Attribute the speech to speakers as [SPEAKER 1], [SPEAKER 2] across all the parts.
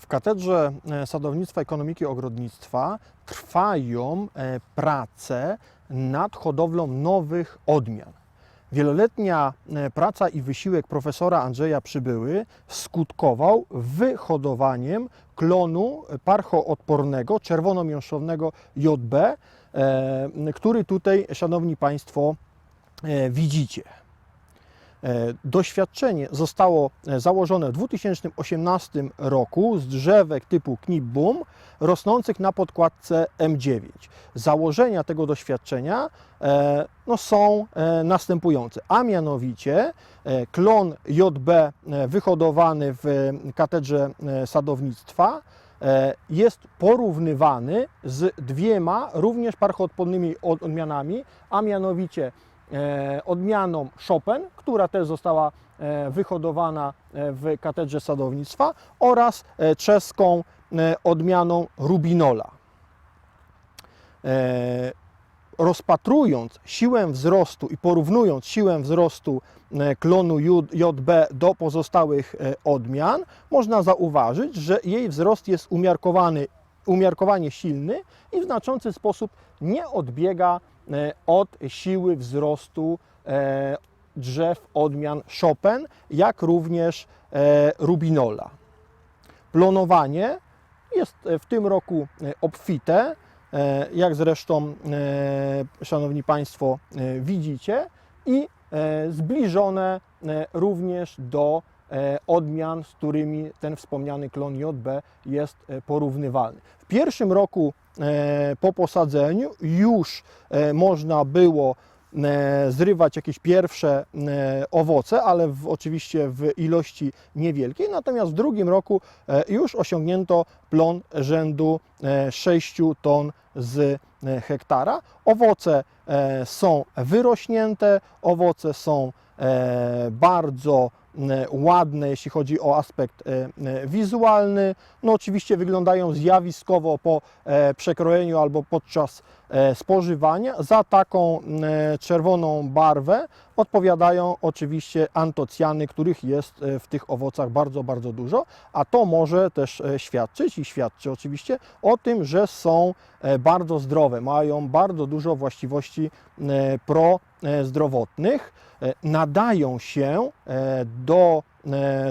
[SPEAKER 1] W Katedrze e, Sadownictwa, Ekonomiki i Ogrodnictwa trwają e, prace nad hodowlą nowych odmian. Wieloletnia e, praca i wysiłek profesora Andrzeja Przybyły skutkował wyhodowaniem klonu parchoodpornego czerwonomiąższownego JB, który tutaj, Szanowni Państwo, widzicie. E, Doświadczenie zostało e, założone w 2018 roku z drzewek typu Knipbum rosnących na podkładce M9. Założenia tego doświadczenia e, no, są następujące, a mianowicie klon JB wyhodowany w katedrze sadownictwa jest porównywany z dwiema również parchoodpornymi od- odmianami, a mianowicie odmianą Chopin, która też została e, wyhodowana e, w katedrze sadownictwa oraz e, czeską e, odmianą Rubinola. E, Rozpatrując siłę wzrostu i porównując siłę wzrostu e, klonu JB do pozostałych e, odmian, można zauważyć, że jej wzrost jest umiarkowany, umiarkowanie silny i w znaczący sposób nie odbiega e, od siły wzrostu e, drzew odmian Chopin, jak również e, Rubinola. Plonowanie jest w tym roku obfite, jak zresztą, Szanowni Państwo, widzicie, i zbliżone również do odmian, z którymi ten wspomniany klon JB jest e, porównywalny. W pierwszym roku e, po posadzeniu już e, można było e, zrywać jakieś pierwsze e, owoce, ale w, oczywiście w ilości niewielkiej. Natomiast w drugim roku e, już osiągnięto plon rzędu e, 6 ton z e, hektara. Owoce e, są wyrośnięte, owoce są e, bardzo e, ładne, jeśli chodzi o aspekt e, e, wizualny. No oczywiście wyglądają zjawiskowo po e, przekrojeniu albo podczas e, spożywania. Za taką e, czerwoną barwę odpowiadają oczywiście antocjany, których jest e, w tych owocach bardzo, bardzo dużo, a to może też e, świadczyć i świadczy oczywiście o tym, że są e, bardzo zdrowe, mają bardzo dużo właściwości prozdrowotnych, nadają się do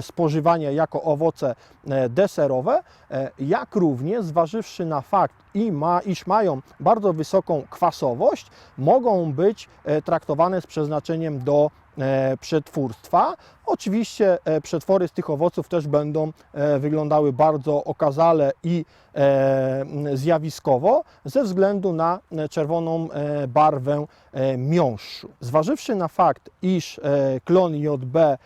[SPEAKER 1] spożywania jako owoce e, deserowe, e, jak również zważywszy na fakt, i ma, iż mają bardzo wysoką kwasowość, mogą być e, traktowane z przeznaczeniem do e, przetwórstwa. Oczywiście e, przetwory z tych owoców też będą e, wyglądały bardzo okazale i e, zjawiskowo ze względu na e, czerwoną e, barwę e, miąższu. Zważywszy na fakt, iż e, klon JB e,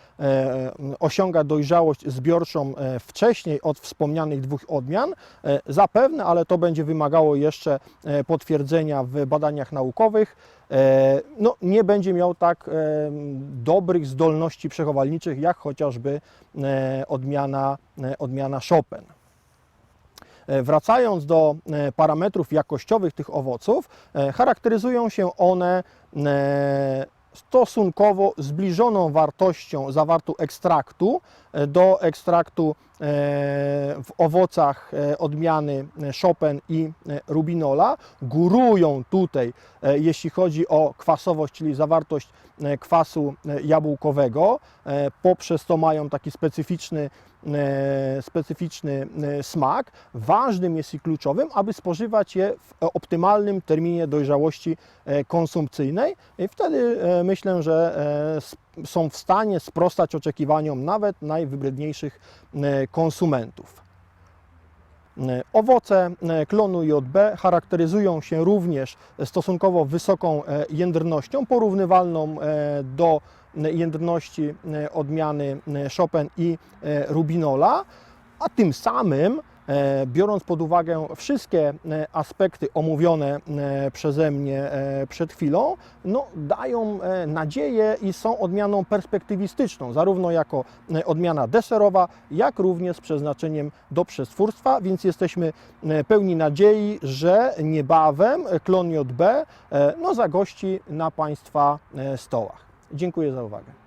[SPEAKER 1] osiąga dojrzałość zbiorczą e, wcześniej od wspomnianych dwóch odmian, e, zapewne, ale to będzie wymagało jeszcze e, potwierdzenia w badaniach naukowych, e, no, nie będzie miał tak e, dobrych zdolności przechowalniczych, jak chociażby e, odmiana, e, odmiana Chopin. E, Wracając do e, parametrów jakościowych tych owoców, e, charakteryzują się one e, stosunkowo zbliżoną wartością zawartu ekstraktu e, do ekstraktu e, w owocach e, odmiany Chopin i Rubinola. Górują tutaj, jeśli chodzi o kwasowość, czyli zawartość kwasu jabłkowego. Poprzez to mają taki specyficzny specyficzny e, smak. Ważnym jest i kluczowym, aby spożywać je w optymalnym terminie dojrzałości e, konsumpcyjnej. I wtedy e, myślę, że e, są w stanie sprostać oczekiwaniom nawet najwybredniejszych e, konsumentów. E, Owoce e, klonu JB charakteryzują się również stosunkowo wysoką e, jędrnością, porównywalną e, do e, jędrności e, odmiany e, Chopin i Rubinola, a tym samym biorąc pod uwagę wszystkie aspekty omówione przeze mnie przed chwilą, no, dają nadzieję i są odmianą perspektywistyczną, zarówno jako odmiana deserowa, jak również z przeznaczeniem do przetwórstwa, więc jesteśmy pełni nadziei, że niebawem klon JB no, zagości na Państwa stołach. Dziękuję za uwagę.